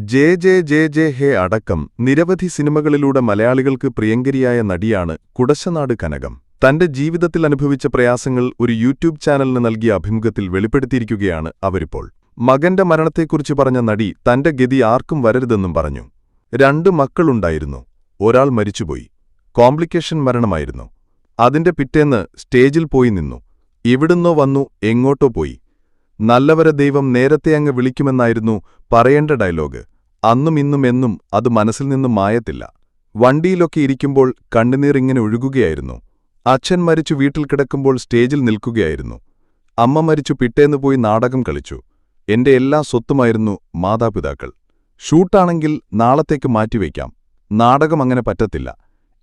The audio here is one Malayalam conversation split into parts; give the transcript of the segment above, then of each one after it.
J J J J hey അടക്കം നിരവധി സിനിമകളിലൂടെ മലയാളികൾക്ക് പ്രിയങ്കരിയായ നടിയാണ് കുടശനാട് കനകം. തന്റെ ജീവിതത്തിൽ അനുഭവിച്ച പ്രയാസങ്ങൾ ഒരു യൂട്യൂബ് ചാനലിന് നൽകിയ അഭിമുഖത്തിൽ വെളിപ്പെടുത്തിയിരിക്കുകയാണ് അവരിപ്പോൾ. മകന്റെ മരണത്തെക്കുറിച്ച് പറഞ്ഞ നടി തന്റെ ഗതി ആർക്കും വരരുതെന്നും പറഞ്ഞു. രണ്ട് മക്കളുണ്ടായിരുന്നു. ഒരാൾ മരിച്ചുപോയി. കോംപ്ലിക്കേഷൻ മരണമായിരുന്നു. അതിന്റെ പിറ്റേന്ന് സ്റ്റേജിൽ പോയി നിന്നു. എവിടുന്നോ വന്നു എങ്ങോട്ടോ പോയി. നല്ലവരെ ദൈവം നേരത്തെ അങ്ങ് വിളിക്കുമെന്നായിരുന്നു പറയേണ്ട ഡയലോഗ്. അന്നും ഇന്നും എന്നും അത് മനസ്സിൽ നിന്നും മായത്തില്ല. വണ്ടിയിലൊക്കെ ഇരിക്കുമ്പോൾ കണ്ണുനീറിങ്ങനെ ഒഴുകുകയായിരുന്നു. അച്ഛൻ മരിച്ചു വീട്ടിൽ കിടക്കുമ്പോൾ സ്റ്റേജിൽ നിൽക്കുകയായിരുന്നു. അമ്മ മരിച്ചു പിറ്റേന്ന് പോയി നാടകം കളിച്ചു. എന്റെ എല്ലാ സ്വത്തുമായിരുന്നു മാതാപിതാക്കൾ. ഷൂട്ടാണെങ്കിൽ നാളത്തേക്ക് മാറ്റിവയ്ക്കാം. നാടകം അങ്ങനെ പറ്റത്തില്ല.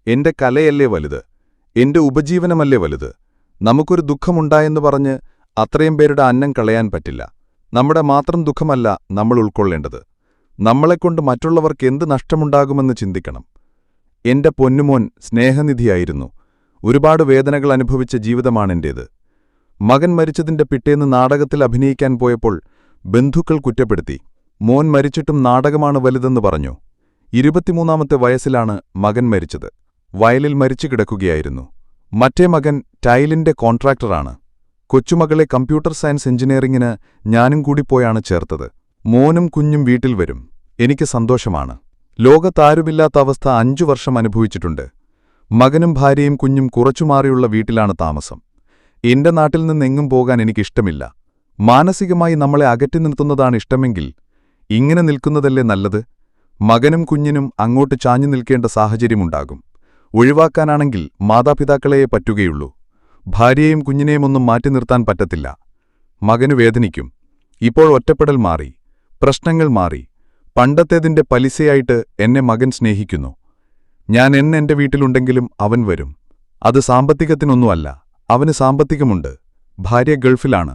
എന്റെ കലയല്ലേ വലുത്. എന്റെ ഉപജീവനമല്ലേ വലുത്. നമുക്കൊരു ദുഃഖമുണ്ടായെന്ന് പറഞ്ഞ് അത്രയും പേരുടെ അന്നം കളയാൻ പറ്റില്ല. നമ്മുടെ മാത്രം ദുഃഖമല്ല നമ്മൾ ഉൾക്കൊള്ളേണ്ടത്. നമ്മളെക്കൊണ്ട് മറ്റുള്ളവർക്ക് എന്ത് നഷ്ടമുണ്ടാകുമെന്ന് ചിന്തിക്കണം. എന്റെ പൊന്നുമോൻ സ്നേഹനിധിയായിരുന്നു. ഒരുപാട് വേദനകൾ അനുഭവിച്ച ജീവിതമാണെന്റേത്. മകൻ മരിച്ചതിന്റെ പിറ്റേന്ന് നാടകത്തിൽ അഭിനയിക്കാൻ പോയപ്പോൾ ബന്ധുക്കൾ കുറ്റപ്പെടുത്തി. മോൻ മരിച്ചിട്ടും നാടകമാണ് വലുതെന്ന് പറഞ്ഞു. ഇരുപത്തിമൂന്നാമത്തെ വയസ്സിലാണ് മകൻ മരിച്ചത്. വയലിൽ മരിച്ചു കിടക്കുകയായിരുന്നു. മറ്റേ മകൻ ടൈലിന്റെ കോൺട്രാക്ടറാണ്. കൊച്ചുമകളെ കമ്പ്യൂട്ടർ സയൻസ് എഞ്ചിനീയറിംഗിന് ഞാനും കൂടി പോയാണ് ചേർത്തത്. മോനും കുഞ്ഞും വീട്ടിൽ വരും. എനിക്ക് സന്തോഷമാണ്. ലോകത്താരുമില്ലാത്ത അവസ്ഥ അഞ്ചു വർഷം അനുഭവിച്ചിട്ടുണ്ട്. മകനും ഭാര്യയും കുഞ്ഞും കുറച്ചുമാറിയുള്ള വീട്ടിലാണ് താമസം. എന്റെ നാട്ടിൽ നിന്നെങ്ങും പോകാൻ എനിക്കിഷ്ടമില്ല. മാനസികമായി നമ്മളെ അകറ്റി നിർത്തുന്നതാണ് ഇഷ്ടമെങ്കിൽ ഇങ്ങനെ നിൽക്കുന്നതല്ലേ നല്ലത്? മകനും കുഞ്ഞിനും അങ്ങോട്ട് ചാഞ്ഞു നിൽക്കേണ്ട സാഹചര്യമുണ്ടാകും. ഒഴിവാക്കാനാണെങ്കിൽ മാതാപിതാക്കളെയേ പറ്റുകയുള്ളൂ. ഭാര്യയും കുഞ്ഞിനെയുമൊന്നും മാറ്റി നിർത്താൻ പറ്റത്തില്ല. മകനു വേദനിക്കും. ഇപ്പോൾ ഒറ്റപ്പെടൽ മാറി. പ്രശ്നങ്ങൾ മാറി. പണ്ടത്തേതിന്റെ പലിശയായിട്ട് എന്നെ മകൻ സ്നേഹിക്കുന്നു. ഞാൻ എന്നെ എന്റെ വീട്ടിലുണ്ടെങ്കിലും അവൻ വരും. അത് സാമ്പത്തികത്തിനൊന്നുമല്ല. അവന് സാമ്പത്തികമുണ്ട്. ഭാര്യ ഗൾഫിലാണ്.